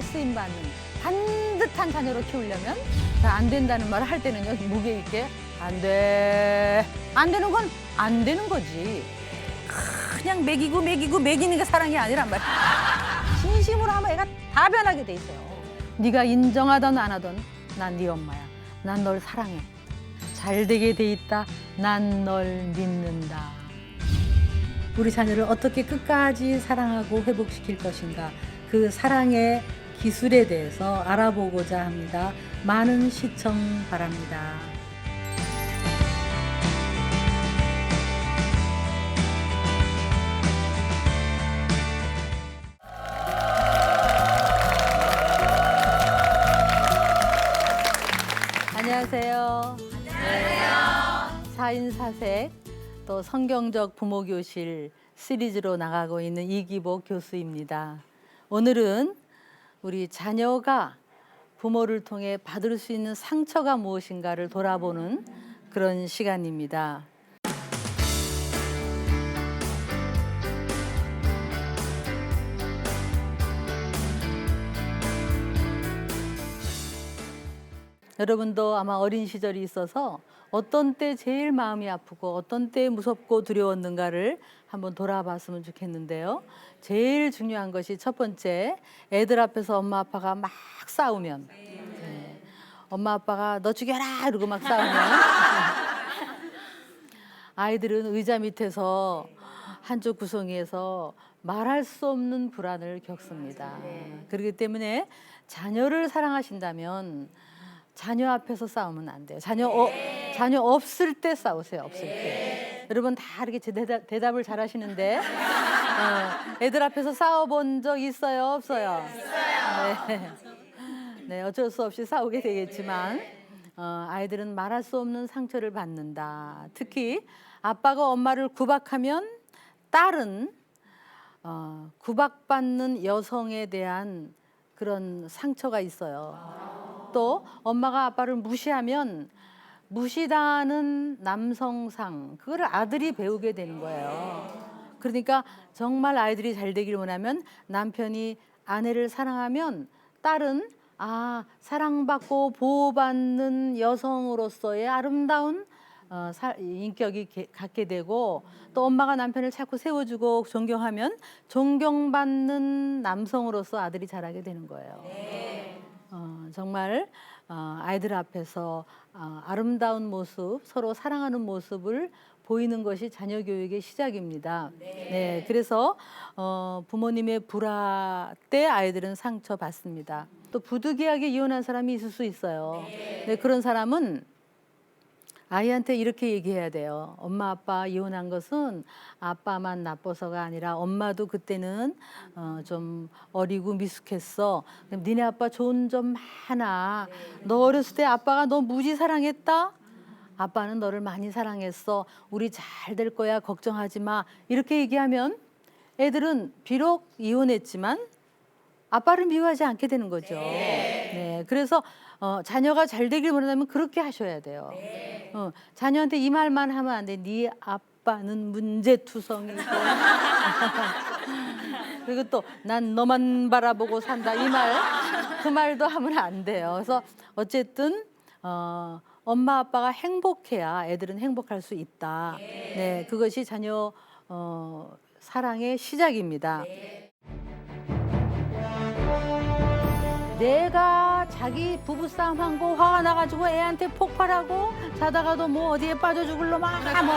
쓰임 받는 반듯한 자녀로 키우려면 자, 안 된다는 말을 할 때는요 무게 있게 안 돼. 안 되는 건 안 되는 거지. 그냥 먹이고 먹이고 먹이는 게 사랑이 아니란 말이야. 진심으로 하면 애가 다 변하게 돼 있어요. 네가 인정하던 안 하던 난 네 엄마야. 난 널 사랑해. 잘 되게 돼 있다. 난 널 믿는다. 우리 자녀를 어떻게 끝까지 사랑하고 회복시킬 것인가 그 사랑의 기술에 대해서 알아보고자 합니다. 많은 시청 바랍니다. 안녕하세요. 안녕하세요. 사인사색 또 성경적 부모교실 시리즈로 나가고 있는 이기복 교수입니다. 오늘은 우리 자녀가 부모를 통해 받을 수 있는 상처가 무엇인가를 돌아보는 그런 시간입니다. 여러분도 아마 어린 시절이 있어서 어떤 때 제일 마음이 아프고 어떤 때 무섭고 두려웠는가를 한번 돌아봤으면 좋겠는데요. 제일 중요한 것이 첫 번째, 애들 앞에서 엄마 아빠가 막 싸우면, 네. 엄마 아빠가 너 죽여라 이러고 막 싸우면, 아이들은 의자 밑에서 한쪽 구성에서 말할 수 없는 불안을 겪습니다. 그렇기 때문에 자녀를 사랑하신다면 자녀 앞에서 싸우면 안 돼요. 자녀 어, 자녀 없을 때 싸우세요. 없을 때. 여러분 다 이렇게 제 대답, 대답을 잘 하시는데 어, 애들 앞에서 싸워본 적 있어요? 없어요? 있어요. 네. 네, 어쩔 수 없이 싸우게 되겠지만 어, 아이들은 말할 수 없는 상처를 받는다. 특히 아빠가 엄마를 구박하면 딸은 어, 구박받는 여성에 대한 그런 상처가 있어요. 또 엄마가 아빠를 무시하면 무시당하는 남성상 그거를 아들이 배우게 되는 거예요. 그러니까 정말 아이들이 잘 되기를 원하면 남편이 아내를 사랑하면 딸은 아 사랑받고 보호받는 여성으로서의 아름다운 어, 사- 인격이 게- 갖게 되고 또 엄마가 남편을 자꾸 세워주고 존경하면 존경받는 남성으로서 아들이 자라게 되는 거예요. 어, 정말 어, 아이들 앞에서 어, 아름다운 모습, 서로 사랑하는 모습을 보이는 것이 자녀 교육의 시작입니다. 네, 그래서 어, 부모님의 불화 때 아이들은 상처 받습니다. 또 부득이하게 이혼한 사람이 있을 수 있어요. 네, 그런 사람은 아이한테 이렇게 얘기해야 돼요. 엄마 아빠 이혼한 것은 아빠만 나빠서가 아니라 엄마도 그때는 어, 좀 어리고 미숙했어. 그럼 니네 아빠 좋은 점 많아. 너 어렸을 때 아빠가 너 무지 사랑했다. 아빠는 너를 많이 사랑했어. 우리 잘 될 거야. 걱정하지 마. 이렇게 얘기하면 애들은 비록 이혼했지만 아빠를 미워하지 않게 되는 거죠. 네. 그래서 어, 자녀가 잘 되길 원하면 그렇게 하셔야 돼요. 어, 자녀한테 이 말만 하면 안 돼. 네 아빠는 문제투성이고 그리고 또 난 너만 바라보고 산다 이 말 그 말도 하면 안 돼요. 그래서 어쨌든 어, 엄마 아빠가 행복해야 애들은 행복할 수 있다. 네, 그것이 자녀 어, 사랑의 시작입니다. 내가 자기 부부싸움 한 거 화가 나가지고 애한테 폭발하고 자다가도 뭐 어디에 빠져 죽을로 막뭐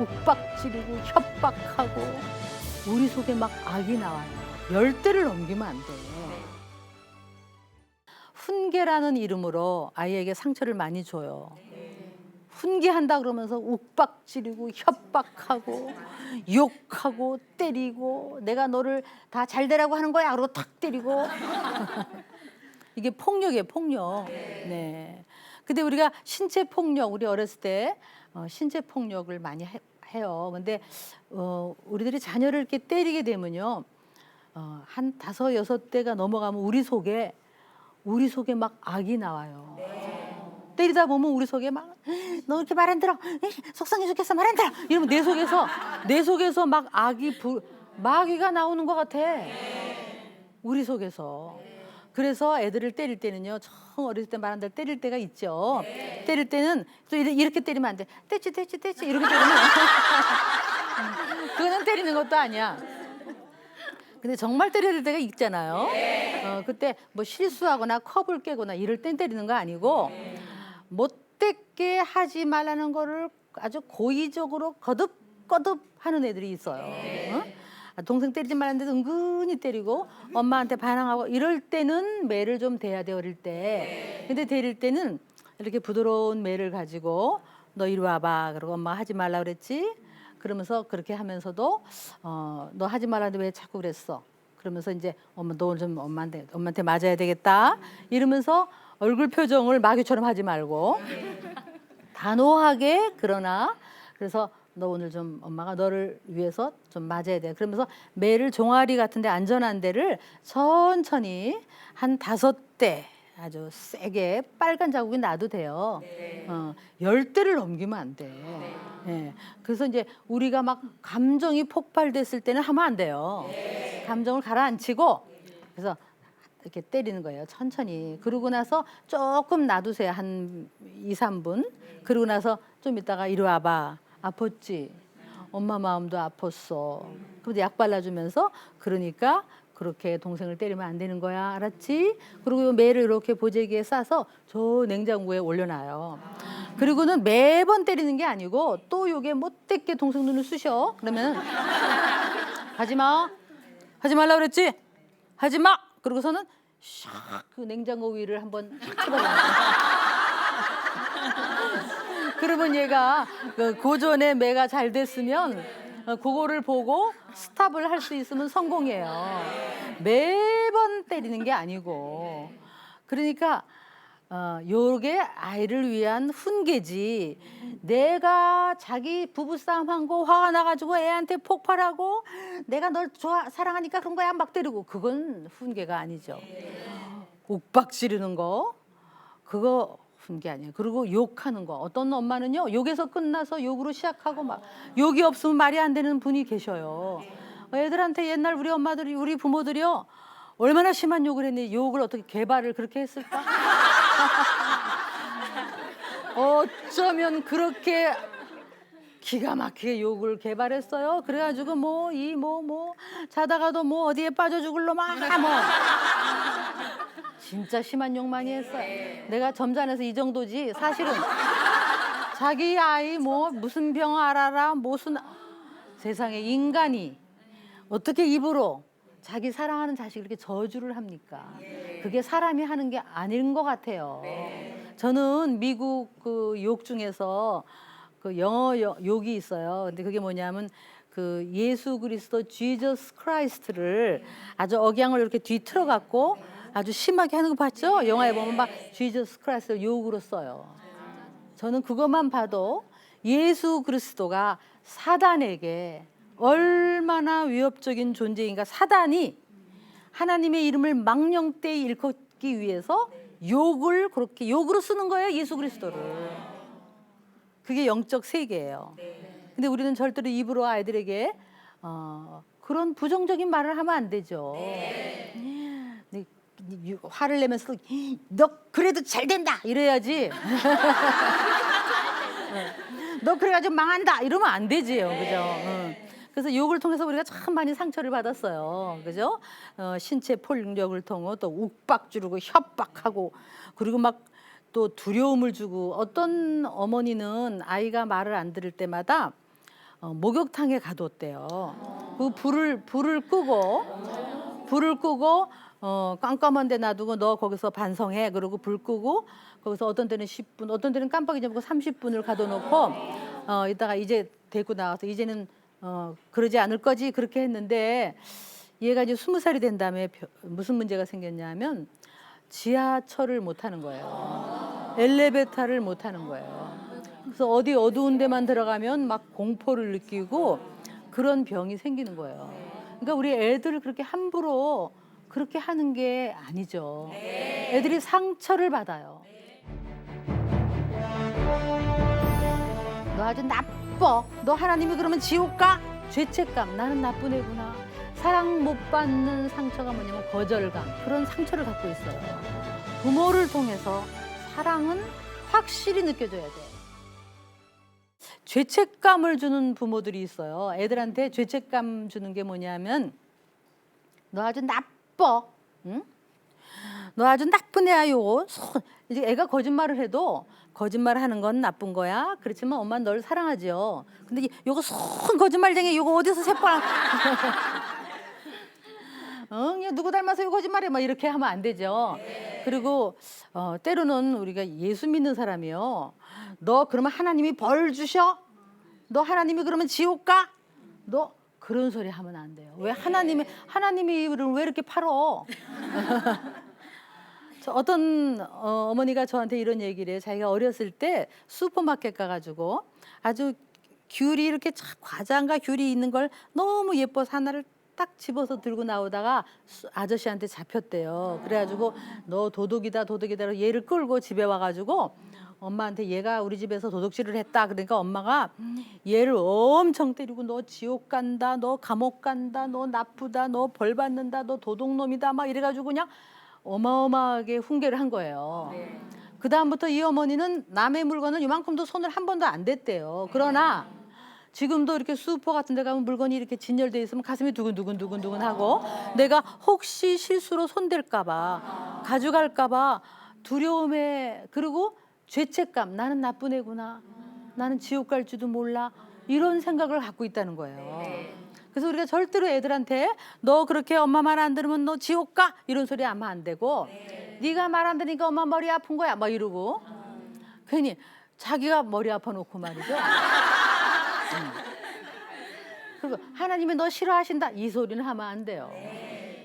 욱박 지르고 협박하고 우리 속에 막 악이 나와요. 열대를 넘기면 안 돼. 훈계라는 이름으로 아이에게 상처를 많이 줘요. 훈계한다 그러면서 욱박지르고 협박하고 욕하고 때리고 내가 너를 다 잘 되라고 하는 거야 그러고 탁 때리고. 이게 폭력이에요 폭력. 네. 근데 우리가 신체 폭력 우리 어렸을 때 어, 신체 폭력을 많이 해, 해요. 근데 어, 우리들이 자녀를 이렇게 때리게 되면요 어, 한 다섯 여섯 대가 넘어가면 우리 속에 우리 속에 막 악이 나와요. 때리다 보면 우리 속에 막 너 이렇게 말 안 들어 속상해 죽겠어 말 안 들어 이러면 내 속에서 내 속에서 막 악이 부, 마귀가 나오는 것 같아 우리 속에서. 그래서 애들을 때릴 때는요, 청 어렸을 때 말한 대로 때릴 때가 있죠. 때릴 때는 또 이렇게, 이렇게 때리면 안 돼. 떼치, 떼치, 떼치 이렇게 때리면 그거는 때리는 것도 아니야. 근데 정말 때려야 될 때가 있잖아요. 어, 그때 뭐 실수하거나 컵을 깨거나 이럴 땐 때리는 거 아니고 못되게 하지 말라는 거를 아주 고의적으로 거듭 거듭 하는 애들이 있어요. 어? 아, 동생 때리지 말라는데 은근히 때리고 엄마한테 반항하고 이럴 때는 매를 좀 대야 돼 어릴 때. 근데 데릴 때는 이렇게 부드러운 매를 가지고 너 이리 와봐. 그러고 엄마 하지 말라 그랬지. 그러면서 그렇게 하면서도 어, 너 하지 말라는데 왜 자꾸 그랬어? 그러면서 이제 엄마 너 오늘 좀 엄마한테 엄마한테 맞아야 되겠다. 이러면서 얼굴 표정을 마귀처럼 하지 말고 단호하게 그러나 그래서 너 오늘 좀 엄마가 너를 위해서 좀 맞아야 돼. 그러면서 매를 종아리 같은데 안전한 데를 천천히 한 다섯 대 아주 세게 빨간 자국이 나도 돼요. 어, 열 대를 넘기면 안 돼. 예. 그래서 이제 우리가 막 감정이 폭발됐을 때는 하면 안 돼요. 감정을 가라앉히고 그래서 이렇게 때리는 거예요. 천천히. 그러고 나서 조금 놔두세요. 한 2, 3분. 그러고 나서 좀 있다가 이리 와봐. 아팠지? 엄마 마음도 아팠어. 그런데 약 발라주면서 그러니까 그렇게 동생을 때리면 안 되는 거야. 알았지? 그리고 요 매를 이렇게 보재기에 싸서 저 냉장고에 올려놔요. 그리고는 매번 때리는 게 아니고 또 요게 못되게 동생 눈을 쑤셔. 그러면 하지 마. 하지 말라 그랬지? 하지 마. 그러고서는 샥그 냉장고 위를 한번 샥 틀어봐. 그러면 얘가 그 고전의 매가 잘 됐으면 어, 그거를 보고 스탑을 할 수 있으면 성공이에요. 매번 때리는 게 아니고. 그러니까 어, 요게 아이를 위한 훈계지. 내가 자기 부부싸움 한 거 화가 나가지고 애한테 폭발하고 내가 널 좋아 사랑하니까 그런 거야 막 때리고 그건 훈계가 아니죠. 옥박 지르는 거 그거 훈계 아니에요. 그리고 욕하는 거 어떤 엄마는요 욕에서 끝나서 욕으로 시작하고 막 욕이 없으면 말이 안 되는 분이 계셔요. 애들한테 옛날 우리 엄마들이 우리 부모들이요 얼마나 심한 욕을 했니 욕을 어떻게 개발을 그렇게 했을까? 어쩌면 그렇게 기가 막히게 욕을 개발했어요. 그래가지고 뭐 이 뭐뭐 자다가도 뭐 어디에 빠져 죽을 놈아 뭐 진짜 심한 욕 많이 했어요. 내가 점잖아서 이 정도지 사실은 자기 아이 뭐 무슨 병 알아라 무슨 세상에 인간이 어떻게 입으로 자기 사랑하는 자식을 이렇게 저주를 합니까? 그게 사람이 하는 게 아닌 것 같아요. 저는 미국 그 욕 중에서 그 영어 여- 욕이 있어요. 근데 그게 뭐냐면 그 예수 그리스도 Jesus 크라이스트를 아주 억양을 이렇게 뒤틀어 갖고 아주 심하게 하는 거 봤죠? 영화에 보면 막 Jesus 크라이스트를 욕으로 써요. 저는 그것만 봐도 예수 그리스도가 사단에게 얼마나 위협적인 존재인가. 사단이 하나님의 이름을 망령되이 일컫기 위해서 욕을 그렇게 욕으로 쓰는 거예요 예수 그리스도를. 그게 영적 세계예요. 근데 우리는 절대로 입으로 아이들에게 어, 그런 부정적인 말을 하면 안 되죠. 유- 화를 내면서 너 그래도 잘 된다 이래야지 너 그래가지고 망한다 이러면 안 되지요, 그죠? 응. 그래서 욕을 통해서 우리가 참 많이 상처를 받았어요, 그죠? 어, 신체 폭력을 통해 또 욱박 주르고 협박하고 그리고 막 또 두려움을 주고 어떤 어머니는 아이가 말을 안 들을 때마다 어, 목욕탕에 가뒀대요. 그 불을 불을 끄고 불을 끄고 어, 깜깜한 데 놔두고 너 거기서 반성해. 그러고 불 끄고 거기서 어떤 때는 10분, 어떤 때는 깜빡이 잡고 30분을 가둬놓고 어, 이따가 이제 데리고 나와서 이제는 어, 그러지 않을 거지 그렇게 했는데 얘가 이제 스무 살이 된 다음에 벼- 무슨 문제가 생겼냐면 지하철을 못 타는 거예요. 엘리베이터를 못 타는 거예요. 그래서 어디 어두운 데만 들어가면 막 공포를 느끼고 그런 병이 생기는 거예요. 그러니까 우리 애들을 그렇게 함부로 그렇게 하는 게 아니죠. 애들이 상처를 받아요. 너 아주 나빠. 너 하나님이 그러면 지옥 가? 죄책감. 나는 나쁜 애구나. 사랑 못 받는 상처가 뭐냐면 거절감 그런 상처를 갖고 있어요. 부모를 통해서 사랑은 확실히 느껴져야 돼. 죄책감을 주는 부모들이 있어요. 애들한테 죄책감 주는 게 뭐냐면 너 아주 나빠, 응? 너 아주 나쁜 애야 요. 손. 이제 애가 거짓말을 해도 거짓말 하는 건 나쁜 거야. 그렇지만 엄마 는 널 사랑하지요. 근데 이- 요거 손 거짓말쟁이 요거 어디서 새빨 응, 야, 누구 닮아서 이거 거짓말해? 막 이렇게 하면 안 되죠. 그리고 어, 때로는 우리가 예수 믿는 사람이요. 너 그러면 하나님이 벌 주셔? 너 하나님이 그러면 지옥 가? 너 그런 소리 하면 안 돼요. 왜 하나님이 하나님이 이를 왜 이렇게 팔어? 저 어떤 어, 어머니가 저한테 이런 얘기를 해요. 자기가 어렸을 때 슈퍼마켓 가가지고 아주 귤이 이렇게 참 과자인가 귤이 있는 걸 너무 예뻐서 하나를 딱 집어서 들고 나오다가 수- 아저씨한테 잡혔대요. 그래가지고 너 도둑이다 도둑이다 얘를 끌고 집에 와가지고 엄마한테 얘가 우리 집에서 도둑질을 했다. 그러니까 엄마가 얘를 엄청 때리고 너 지옥 간다, 너 감옥 간다, 너 나쁘다, 너 벌 받는다, 너 도둑놈이다 막 이래가지고 그냥 어마어마하게 훈계를 한 거예요. 그 다음부터 이 어머니는 남의 물건은 이만큼도 손을 한 번도 안 댔대요. 그러나 지금도 이렇게 슈퍼 같은 데 가면 물건이 이렇게 진열돼 있으면 가슴이 두근두근 두근두근 하고 내가 혹시 실수로 손댈까 봐 가져갈까 봐 두려움에 그리고 죄책감 나는 나쁜 애구나 나는 지옥 갈지도 몰라 이런 생각을 갖고 있다는 거예요. 그래서 우리가 절대로 애들한테 너 그렇게 엄마 말 안 들으면 너 지옥 가 이런 소리 하면 안 되고 네 가 말 안 들으니까 엄마 머리 아픈 거야 막 이러고 괜히 자기가 머리 아파 놓고 말이죠. 음. 그리고 하나님이 너 싫어하신다 이 소리는 하면 안 돼요.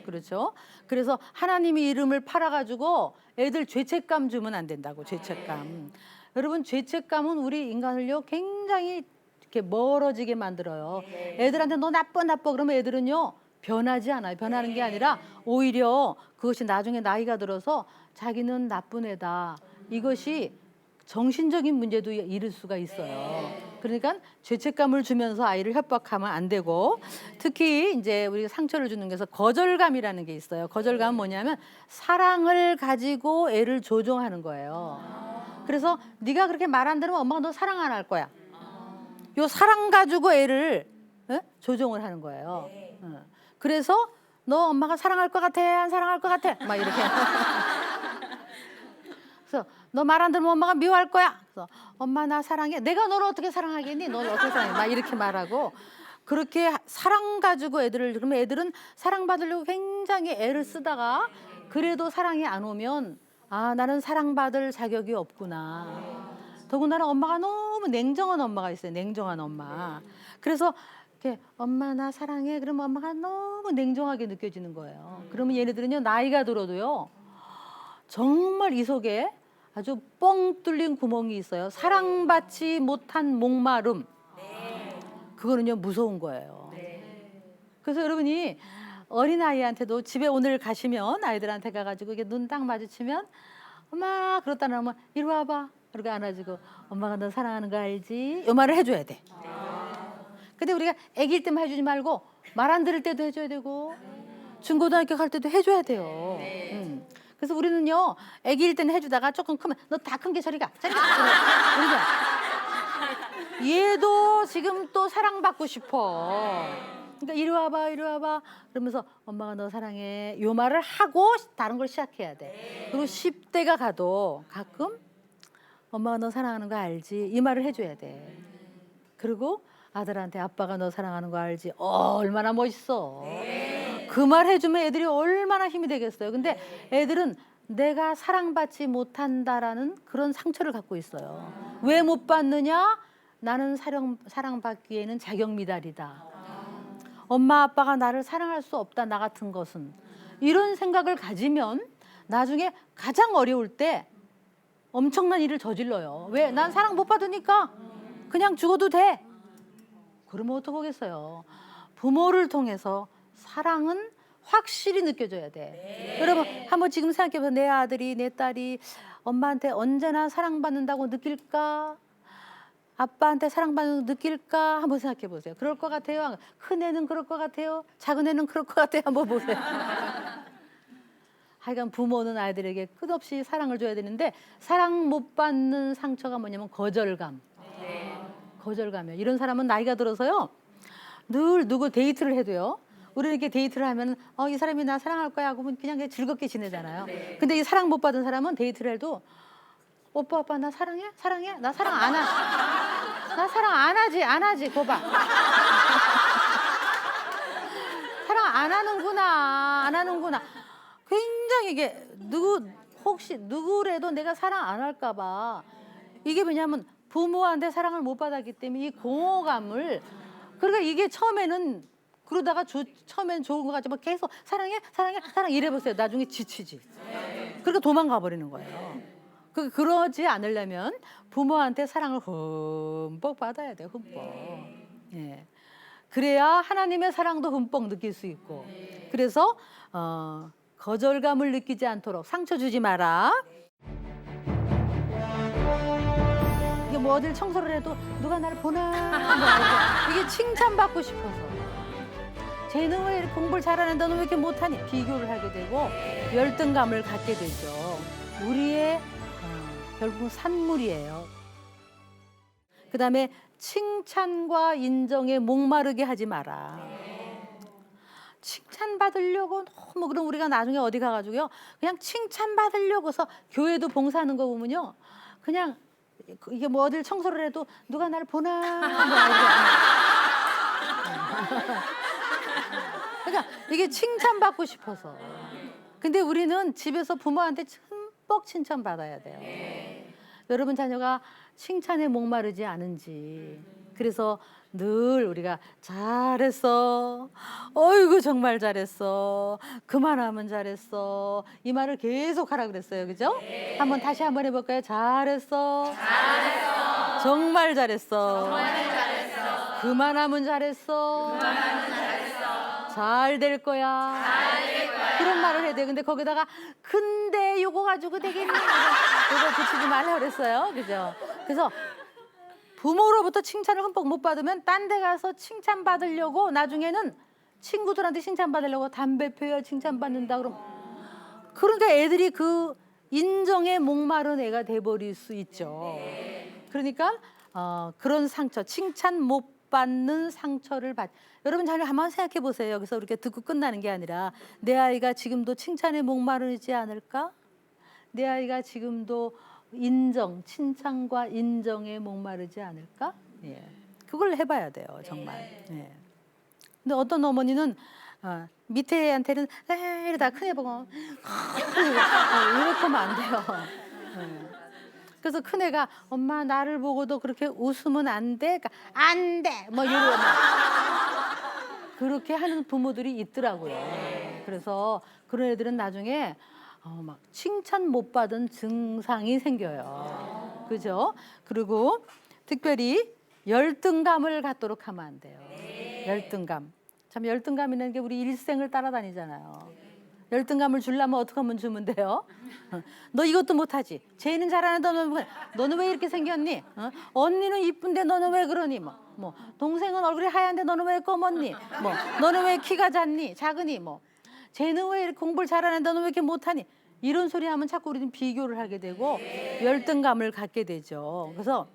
그렇죠? 그래서 하나님이 이름을 팔아가지고 애들 죄책감 주면 안 된다고 죄책감. 여러분 죄책감은 우리 인간을요 굉장히 이렇게 멀어지게 만들어요. 애들한테 너 나빠 나빠 그러면 애들은요 변하지 않아요. 변하는 게 아니라 오히려 그것이 나중에 나이가 들어서 자기는 나쁜 애다. 이것이 정신적인 문제도 이를 수가 있어요. 그러니까 죄책감을 주면서 아이를 협박하면 안 되고 특히 이제 우리가 상처를 주는 게서 거절감이라는 게 있어요. 거절감은 뭐냐면 사랑을 가지고 애를 조종하는 거예요. 그래서 네가 그렇게 말 안 들으면 엄마가 너 사랑 안 할 거야. 요 사랑 가지고 애를 예? 조종을 하는 거예요. 어. 그래서 너 엄마가 사랑할 것 같아, 안 사랑할 것 같아, 막 이렇게. 너 말 안 들으면 엄마가 미워할 거야. 그래서 엄마 나 사랑해. 내가 너를 어떻게 사랑하겠니? 너를 어떻게 사랑해? 막 이렇게 말하고 그렇게 사랑 가지고 애들을 그러면 애들은 사랑받으려고 굉장히 애를 쓰다가 그래도 사랑이 안 오면 아 나는 사랑받을 자격이 없구나. 더군다나 엄마가 너무 냉정한 엄마가 있어요. 냉정한 엄마. 그래서 이렇게 엄마 나 사랑해. 그러면 엄마가 너무 냉정하게 느껴지는 거예요. 그러면 얘네들은요 나이가 들어도요 정말 이 속에 아주 뻥 뚫린 구멍이 있어요. 사랑받지 못한 목마름. 그거는요 무서운 거예요. 그래서 여러분이 어린 아이한테도 집에 오늘 가시면 아이들한테 가가지고 이게 눈 딱 마주치면 엄마 그렇다 그러면 이리 와봐. 그렇게 안아주고 엄마가 너 사랑하는 거 알지? 이 말을 해줘야 돼. 근데 우리가 아기일 때만 해주지 말고 말 안 들을 때도 해줘야 되고 중고등학교 갈 때도 해줘야 돼요. 음. 그래서 우리는요 아기일 때는 해주다가 조금 크면 너 다 큰 게 저리 가 저리 가 우리가 얘도 지금 또 사랑받고 싶어. 그러니까 이리 와봐 이리 와봐 그러면서 엄마가 너 사랑해 요 말을 하고 다른 걸 시작해야 돼. 그리고 10대가 가도 가끔 엄마가 너 사랑하는 거 알지 이 말을 해줘야 돼. 그리고 아들한테 아빠가 너 사랑하는 거 알지? 어, 얼마나 멋있어. 그 말 해주면 애들이 얼마나 힘이 되겠어요. 근데 애들은 내가 사랑받지 못한다라는 그런 상처를 갖고 있어요. 왜 못 받느냐? 나는 사랑, 사랑받기에는 자격 미달이다. 엄마 아빠가 나를 사랑할 수 없다 나 같은 것은 이런 생각을 가지면 나중에 가장 어려울 때 엄청난 일을 저질러요. 왜? 난 사랑 못 받으니까 그냥 죽어도 돼. 그러면 어떡하겠어요. 부모를 통해서 사랑은 확실히 느껴져야 돼. 여러분 한번 지금 생각해보세요. 내 아들이 내 딸이 엄마한테 언제나 사랑받는다고 느낄까? 아빠한테 사랑받는 거 느낄까 한번 생각해 보세요. 그럴 것 같아요. 큰 애는 그럴 것 같아요. 작은 애는 그럴 것 같아요. 한번 보세요. 하여간 부모는 아이들에게 끝없이 사랑을 줘야 되는데 사랑 못 받는 상처가 뭐냐면 거절감. 거절감이에요. 이런 사람은 나이가 들어서요. 늘 누구 데이트를 해도요. 우리 이렇게 데이트를 하면 어, 이 사람이 나 사랑할 거야 하고 그냥 그냥 즐겁게 지내잖아요. 근데 이 사랑 못 받은 사람은 데이트를 해도 오빠 오빠 나 사랑해? 사랑해? 나 사랑 안 하. 나 사랑 안 하지 안 하지 거봐. 사랑 안 하는구나 안 하는구나. 굉장히 이게 누구 혹시 누구래도 내가 사랑 안 할까 봐 이게 왜냐면 부모한테 사랑을 못 받았기 때문에 이 공허감을 그러니까 이게 처음에는 그러다가 조, 처음엔 좋은 것 같지만 계속 사랑해 사랑해 사랑 이래 보세요. 나중에 지치지. 그러니까 도망가 버리는 거예요. 그 그러지 않으려면 부모한테 사랑을 흠뻑 받아야 돼요 흠뻑. 예. 그래야 하나님의 사랑도 흠뻑 느낄 수 있고. 그래서 어, 거절감을 느끼지 않도록 상처 주지 마라. 이게 뭐 어딜 청소를 해도 누가 나를 보나? 뭐 이게 칭찬받고 싶어서 왜 이렇게 공부를 잘하는데 너는 왜 이렇게 못하니 비교를 하게 되고 열등감을 갖게 되죠. 우리의 어, 결국은 산물이에요. 그 다음에 칭찬과 인정에 목마르게 하지 마라. 칭찬 받으려고 너무 그럼 우리가 나중에 어디 가가지고요 그냥 칭찬 받으려고서 교회도 봉사하는 거 보면요 그냥 이게 뭐 어딜 청소를 해도 누가 나를 보나 뭐. 그러니까 이게 칭찬 받고 싶어서 근데 우리는 집에서 부모한테 흠뻑 칭찬 받아야 돼요 여러분 자녀가 칭찬에 목마르지 않은지 그래서 늘 우리가 잘했어. 어이구 정말 잘했어. 그만하면 잘했어. 이 말을 계속 하라 그랬어요. 그죠? 한번 다시 한번 해 볼까요? 잘했어. 잘했어. 정말 잘했어. 정말 잘했어. 그만하면 잘했어. 그만하면 잘했어. 잘 될 거야. 잘 될 거야. 그런 말을 해야 돼. 근데 거기다가 근데 요거 가지고 되겠니? 요거 붙이지 말라 그랬어요. 그죠? 그래서 부모로부터 칭찬을 흠뻑 못 받으면 딴 데 가서 칭찬 받으려고 나중에는 친구들한테 칭찬 받으려고 담배 피워 칭찬 받는다 그럼 그러니까 애들이 그 인정에 목마른 애가 돼버릴 수 있죠. 그러니까 어, 그런 상처 칭찬 못 받는 상처를 받. 여러분 잘 한번 생각해 보세요. 여기서 이렇게 듣고 끝나는 게 아니라 내 아이가 지금도 칭찬에 목마르지 않을까? 내 아이가 지금도 인정, 칭찬과 인정에 목마르지 않을까? 예. 그걸 해봐야 돼요, 정말. 예. 근데 어떤 어머니는 어, 밑에 애한테는 에이, 이러다 큰애 보고 어, 이렇게 하면 안 돼요. 예. 그래서 큰 애가 엄마 나를 보고도 그렇게 웃으면 안 돼? 그러니까 안 돼! 뭐 이러고 그렇게 하는 부모들이 있더라고요. 그래서 그런 애들은 나중에 어, 막 칭찬 못 받은 증상이 생겨요. 그죠? 그리고 특별히 열등감을 갖도록 하면 안 돼요. 열등감. 참 열등감이라는 게 우리 일생을 따라다니잖아요. 열등감을 주려면 어떻게 하면 주면 돼요? 어, 너 이것도 못하지. 쟤는 잘하는데 너는 왜, 너는 왜 이렇게 생겼니? 어? 언니는 이쁜데 너는 왜 그러니? 뭐, 뭐 동생은 얼굴이 하얀데 너는 왜 검었니? 뭐 너는 왜 키가 작니? 작으니? 뭐 쟤는 왜 이렇게 공부를 잘하는데 너는 왜 이렇게 못하니? 이런 소리 하면 자꾸 우리는 비교를 하게 되고 열등감을 갖게 되죠. 그래서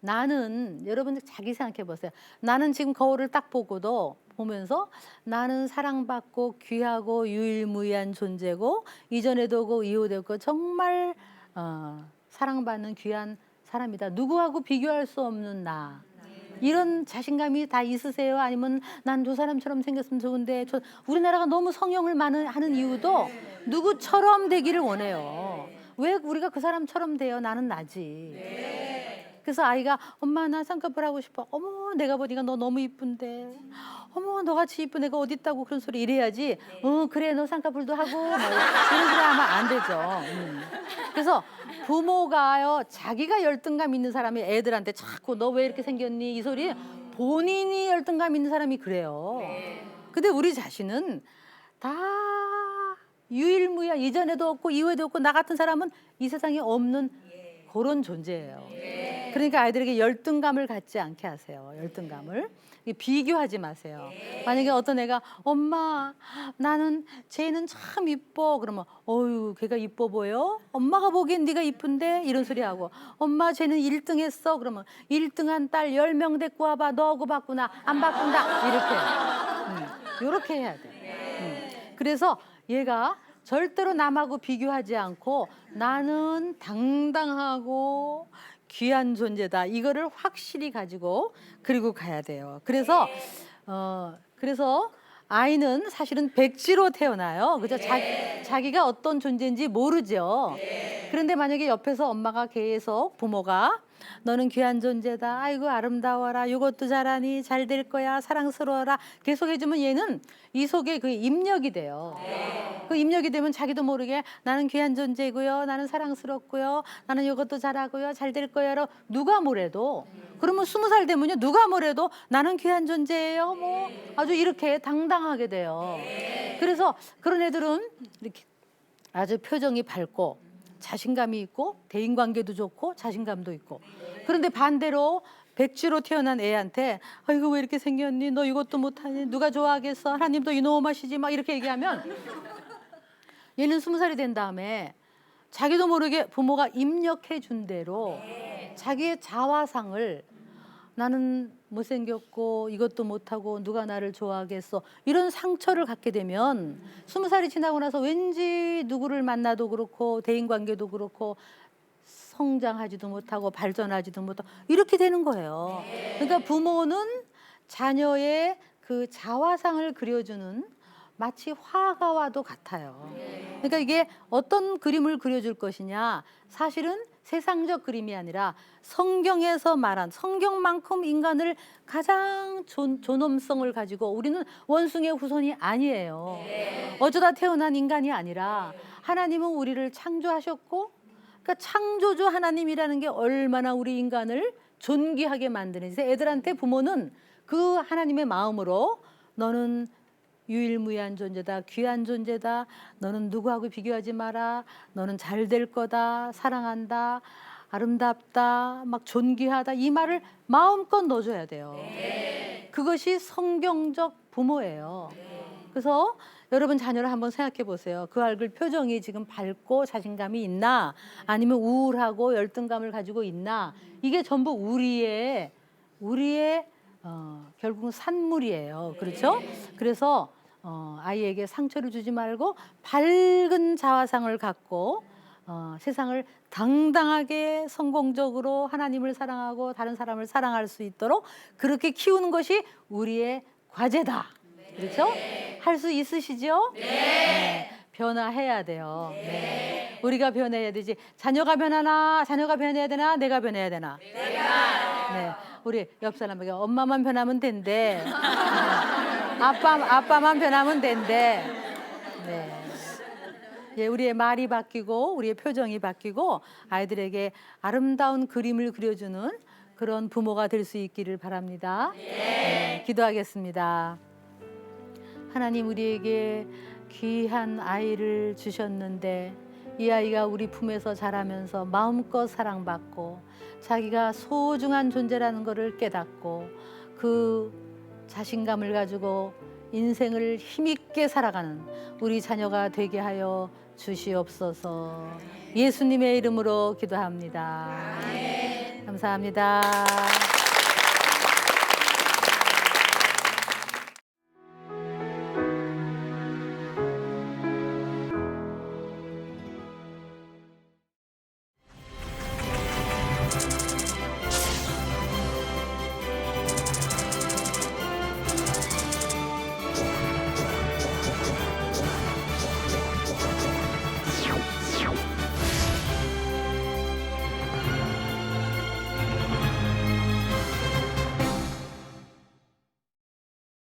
나는 여러분들 자기 생각해 보세요. 나는 지금 거울을 딱 보고도 보면서 나는 사랑받고 귀하고 유일무이한 존재고 이전에도 오고 이후에도 오고 정말 어, 사랑받는 귀한 사람이다. 누구하고 비교할 수 없는 나. 이런 자신감이 다 있으세요? 아니면 난두 사람처럼 생겼으면 좋은데 저, 우리나라가 너무 성형을 많이 하는 이유도 누구처럼 되기를 원해요. 왜 우리가 그 사람처럼 돼요? 나는 나지. 그래서 아이가 엄마 나 쌍꺼풀 하고 싶어. 어머 내가 보니까 너 너무 이쁜데. 어머 너같이 이쁜 애가 어디 있다고 그런 소리 이래야지. 어 그래 너 쌍꺼풀도 하고 뭐 이런 소리 하면 안 되죠. 음. 그래서 부모가요 자기가 열등감 있는 사람이 애들한테 자꾸 너 왜 이렇게 생겼니 이 소리 본인이 열등감 있는 사람이 그래요. 근데 우리 자신은 다 유일무이한 이전에도 없고 이후에도 없고 나 같은 사람은 이 세상에 없는 그런 존재예요. 그러니까 아이들에게 열등감을 갖지 않게 하세요. 열등감을. 이 비교하지 마세요. 만약에 어떤 애가 엄마 나는 쟤는 참 이뻐 그러면 어유 걔가 이뻐 보여? 엄마가 보기엔 네가 이쁜데 이런 소리 하고 엄마 쟤는 1등 했어 그러면 1등한 딸 10명 데리고 와봐 너하고 바꾸나 안 바꾼다 이렇게 음, 이렇게 해야 돼. 음. 그래서 얘가 절대로 남하고 비교하지 않고 나는 당당하고 귀한 존재다. 이거를 확실히 가지고 그리고 가야 돼요. 그래서 어 그래서 아이는 사실은 백지로 태어나요. 그죠? 자, 자기가 어떤 존재인지 모르죠. 그런데 만약에 옆에서 엄마가 계속 부모가 너는 귀한 존재다. 아이고 아름다워라. 이것도 잘하니 잘 될 거야. 사랑스러워라. 계속 해주면 얘는 이 속에 그 입력이 돼요. 그 입력이 되면 자기도 모르게 나는 귀한 존재고요. 나는 사랑스럽고요. 나는 이것도 잘하고요. 잘 될 거야로 누가 뭐래도 그러면 스무 살 되면요 누가 뭐래도 나는 귀한 존재예요. 뭐 아주 이렇게 당당하게 돼요. 그래서 그런 애들은 이렇게 아주 표정이 밝고 자신감이 있고 대인 관계도 좋고 자신감도 있고. 그런데 반대로 백지로 태어난 애한테 아이고 왜 이렇게 생겼니? 너 이것도 못하니? 누가 좋아하겠어? 하나님도 이놈하시지 막 이렇게 얘기하면 얘는 스무 살이 된 다음에 자기도 모르게 부모가 입력해 준 대로 자기의 자화상을 나는 못생겼고 이것도 못하고 누가 나를 좋아하겠어 이런 상처를 갖게 되면 스무 살이 지나고 나서 왠지 누구를 만나도 그렇고 대인관계도 그렇고 성장하지도 못하고 발전하지도 못하고 이렇게 되는 거예요. 그러니까 부모는 자녀의 그 자화상을 그려주는 마치 화가와도 같아요. 그러니까 이게 어떤 그림을 그려줄 것이냐 사실은 세상적 그림이 아니라 성경에서 말한 성경만큼 인간을 가장 존, 존엄성을 가지고 우리는 원숭이의 후손이 아니에요. 어쩌다 태어난 인간이 아니라 하나님은 우리를 창조하셨고 그러니까 창조주 하나님이라는 게 얼마나 우리 인간을 존귀하게 만드는지 애들한테 부모는 그 하나님의 마음으로 너는 유일무이한 존재다, 귀한 존재다. 너는 누구하고 비교하지 마라. 너는 잘 될 거다, 사랑한다, 아름답다, 막 존귀하다. 이 말을 마음껏 넣어줘야 돼요. 그것이 성경적 부모예요. 그래서 여러분 자녀를 한번 생각해 보세요. 그 얼굴 표정이 지금 밝고 자신감이 있나, 아니면 우울하고 열등감을 가지고 있나. 이게 전부 우리의 우리의 어, 결국은 산물이에요. 그렇죠? 그래서 어, 아이에게 상처를 주지 말고 밝은 자화상을 갖고 어, 세상을 당당하게 성공적으로 하나님을 사랑하고 다른 사람을 사랑할 수 있도록 그렇게 키우는 것이 우리의 과제다. 그렇죠? 할 수 있으시죠? 네. 변화해야 돼요. 네. 우리가 변해야 되지. 자녀가 변하나, 자녀가 변해야 되나, 내가 변해야 되나? 네. 우리 옆 사람에게 엄마만 변하면 된대. 아빠 아빠만 변하면 된대. 네. 예, 우리의 말이 바뀌고 우리의 표정이 바뀌고 아이들에게 아름다운 그림을 그려주는 그런 부모가 될 수 있기를 바랍니다. 네, 기도하겠습니다. 하나님 우리에게 귀한 아이를 주셨는데 이 아이가 우리 품에서 자라면서 마음껏 사랑받고 자기가 소중한 존재라는 것을 깨닫고 그 자신감을 가지고 인생을 힘있게 살아가는 우리 자녀가 되게 하여 주시옵소서. 예수님의 이름으로 기도합니다. 감사합니다.